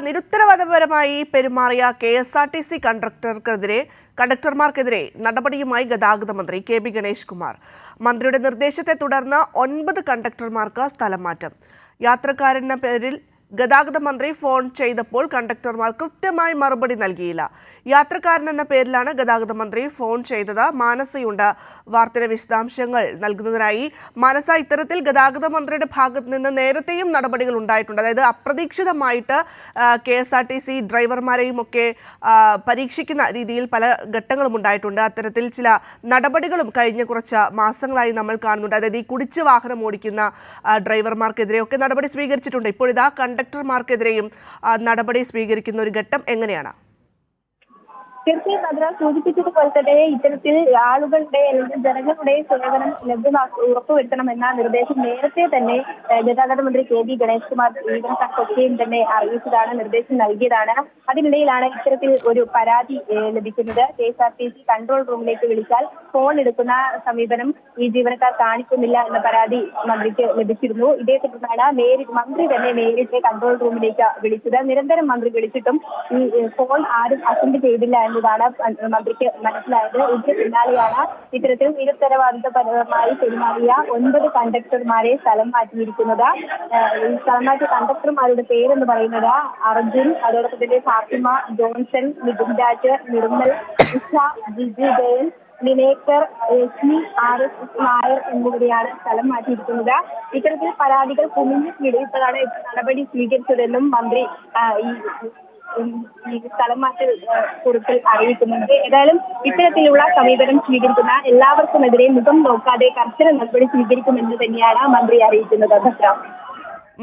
നിരുത്തരവാദപരമായി പെരുമാറിയ K S R T C കണ്ടക്ടർക്കെതിരെ കണ്ടക്ടർമാർക്കെതിരെ നടപടിയുമായി ഗതാഗത മന്ത്രി കെ ബി ഗണേഷ് കുമാർ. മന്ത്രിയുടെ നിർദ്ദേശത്തെ തുടർന്ന് ഒൻപത് കണ്ടക്ടർമാർക്ക് സ്ഥലം മാറ്റം യാത്രക്കാരന്റെ പേരിൽ ഗതാഗത മന്ത്രി ഫോൺ ചെയ്തപ്പോൾ കണ്ടക്ടർമാർ കൃത്യമായി മറുപടി നൽകിയില്ല. യാത്രക്കാരൻ എന്ന പേരിലാണ് ഗതാഗത മന്ത്രി ഫോൺ ചെയ്തത്. മാനസയുണ്ട്. വാർത്തയുടെ വിശദാംശങ്ങൾ നൽകുന്നതിനായി മാനസ ഇത്തരത്തിൽ ഗതാഗത മന്ത്രിയുടെ ഭാഗത്ത് നിന്ന് നേരത്തെയും നടപടികൾ ഉണ്ടായിട്ടുണ്ട്. അതായത് അപ്രതീക്ഷിതമായിട്ട് K S R T C ഡ്രൈവർമാരെയും ഒക്കെ പരീക്ഷിക്കുന്ന രീതിയിൽ പല ഘട്ടങ്ങളും ഉണ്ടായിട്ടുണ്ട്. അത്തരത്തിൽ ചില നടപടികളും കഴിഞ്ഞ കുറച്ച് മാസങ്ങളായി നമ്മൾ കാണുന്നുണ്ട്. അതായത് ഈ കുടിച്ച് വാഹനം ഓടിക്കുന്ന ഡ്രൈവർമാർക്കെതിരെ ഡ്രൈവർമാർക്കെതിരെയൊക്കെ നടപടി സ്വീകരിച്ചിട്ടുണ്ട്. ഇപ്പോഴിതാ കണ്ടക്ടർമാർക്കെതിരെയും ആ, നടപടി സ്വീകരിക്കുന്ന ഒരു ഘട്ടം എങ്ങനെയാണ്? തീർച്ചയായും ഭദ്ര സൂചിപ്പിച്ചതുപോലെ തന്നെ ഇത്തരത്തിൽ ആളുകളുടെ അല്ലെങ്കിൽ ജനങ്ങളുടെ സേവനം ലഭ്യമാക്കി ഉറപ്പുവരുത്തണമെന്ന നിർദ്ദേശം നേരത്തെ തന്നെ ഗതാഗത മന്ത്രി കെ ബി ഗണേഷ് കുമാർ ജീവനക്കാർക്കൊക്കെയും തന്നെ അറിയിച്ചതാണ് നിർദ്ദേശം നൽകിയതാണ്. അതിനിടയിലാണ് ഇത്തരത്തിൽ ഒരു പരാതി ലഭിക്കുന്നത്. K S R T C control റൂമിലേക്ക് വിളിച്ചാൽ ഫോൺ എടുക്കുന്ന സമീപനം ഈ ജീവനക്കാർ കാണിക്കുന്നില്ല എന്ന പരാതി മന്ത്രിക്ക് ലഭിച്ചിരുന്നു. ഇതേ തുടർന്നാണ് നേരിട്ട് മന്ത്രി തന്നെ നേരിട്ട് കൺട്രോൾ റൂമിലേക്ക് വിളിച്ചത്. നിരന്തരം മന്ത്രി വിളിച്ചിട്ടും ഈ ഫോൺ ആരും അറ്റൻഡ് ചെയ്തില്ല എന്നതാണ് മന്ത്രിക്ക് മനസ്സിലായത്. ഇതിന് പിന്നാലെയാണ് ഇത്തരത്തിൽ നിരുത്തരവാദിത്തപരമായി പെരുമാറിയ ഒൻപത് കണ്ടക്ടർമാരെ സ്ഥലം മാറ്റിയിരിക്കുന്നത്. ഈ സ്ഥലം മാറ്റിയ കണ്ടക്ടർമാരുടെ പേരെന്ന് പറയുന്നത് അർജുൻ അതോടൊപ്പം തന്നെ Fathima Johnson Nithin Raj Nirmal Usha Jiju Jayan Vinekar Rashmi R S Nair എന്നിവരെയാണ് സ്ഥലം മാറ്റിയിരിക്കുന്നത്. ഇത്തരത്തിൽ പരാതികൾ കുമിഞ്ഞു കിടയിട്ടതാണ് നടപടി സ്വീകരിച്ചതെന്നും മന്ത്രി ഈ സ്ഥലം മാറ്റ കുറിപ്പിൽ അറിയിക്കുന്നുണ്ട്. ഏതായാലും ഇത്തരത്തിലുള്ള സമീപനം സ്വീകരിക്കുന്ന എല്ലാവർക്കുമെതിരെ മുഖം നോക്കാതെ കർശന നടപടി സ്വീകരിക്കുമെന്ന് തന്നെയാണ് മന്ത്രി അറിയിക്കുന്നത്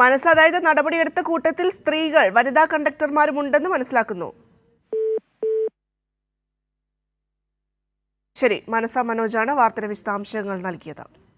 മനസ്സ് അതായത് നടപടിയെടുത്ത കൂട്ടത്തിൽ സ്ത്രീകൾ വനിതാ കണ്ടക്ടർമാരും ഉണ്ടെന്ന് മനസ്സിലാക്കുന്നു. ശരി മനസ മനോജാണ് വാർത്തയുടെ വിശദാംശങ്ങൾ നൽകിയത്.